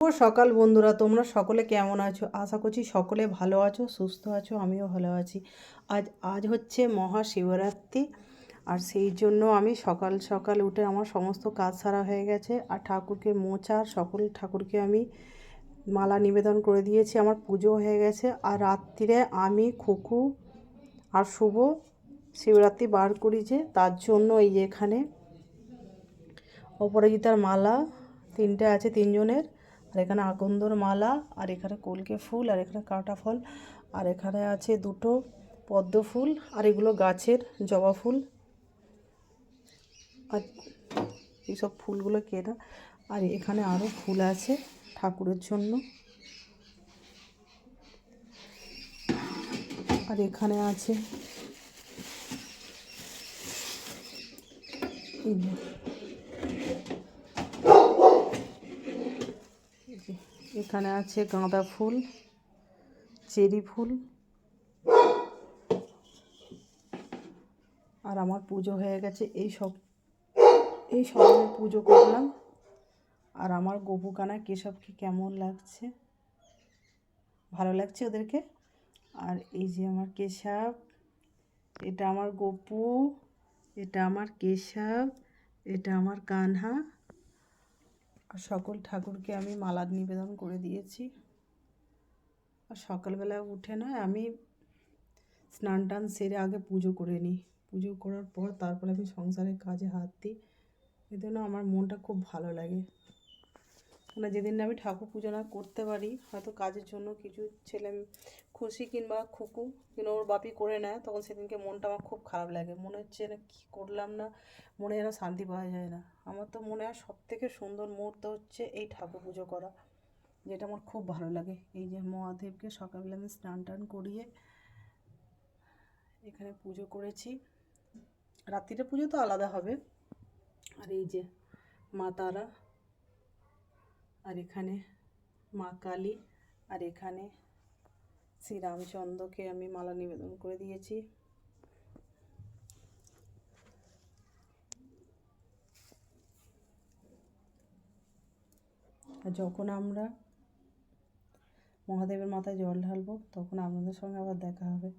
ও সকাল বন্ধুরা, তোমরা সকলে কেমন আছো? আশা করছি সকলে ভালো আছো, সুস্থ আছো, আমিও ভালো আছি। আজ আজ হচ্ছে মহাশিবরাত্রি, আর সেই জন্য আমি সকাল সকাল উঠে আমার সমস্ত কাজ সারা হয়ে গেছে, আর ঠাকুরকে মোছার সকল ঠাকুরকে আমি মালা নিবেদন করে দিয়েছি, আমার পুজো হয়ে গেছে। আর রাত্রিরে আমি, খুকু আর শুভ শিবরাত্রি বার করেছে, তার জন্য এই যে এখানে অপরাজিতার মালা, তিনটে আছে তিনজনের। আর এখানে আকন্দর মালা, আর এখানে কলকে ফুল, আর এখানে কাটা ফল, আর এখানে আছে দুটো পদ্ম ফুল, আর এগুলো গাছের জবা ফুল। আর এইসব ফুলগুলো কেনা। আর এখানে আরও ফুল আছে ঠাকুরের জন্য। আর এখানে আছে এই যে এই যে এখানে আছে গাঁদা ফুল, চেরি ফুল। আর আমার পুজো হয়ে গেছে, এই সব এই সব পুজো করলাম। আর আমার গপুকানা কেশবকে কেমন লাগছে? ভালো লাগছে ওদেরকে? আর এই যে আমার কেশব, এটা আমার গপু, এটা আমার কেশব, এটা আমার কানহা। আর সকল ঠাকুরকে আমি মালা নিবেদন করে দিয়েছি। আর সকালবেলা উঠে নয় আমি স্নান টান সেরে আগে পুজো করে নিই। পুজো করার পর তারপরে আমি সংসারের কাজে হাত দিই। জন্য আমার মনটা খুব ভালো লাগে। মানে যেদিন আমি ঠাকুর পুজো না করতে পারি, হয়তো কাজের জন্য কিছু ছেলে খুশি কিংবা খুকু কিংবা ওর বাপি করে নেয়, তখন সেদিনকে মনটা আমার খুব খারাপ লাগে। মনে হচ্ছে না কী করলাম না, মনে যেন শান্তি পাওয়া যায় না। আমার তো মনে হয় সব থেকে সুন্দর মুহূর্ত হচ্ছে এই ঠাকুর পুজো করা, যেটা আমার খুব ভালো লাগে। এই যে মহাদেবকে সকালবেলা আমি স্নান টান করিয়ে এখানে পুজো করেছি। রাত্রিরে পুজো তো আলাদা হবে। আর এই যে মা তারা আর এখানে মা কালী, আর এখানে শ্রী রামচন্দ্রকে আমি মালা নিবেদন করে দিয়েছি। আর যখন আমরা মহাদেবের মাথায় জল ঢালবো, তখন আপনাদের সঙ্গে আবার দেখা হবে।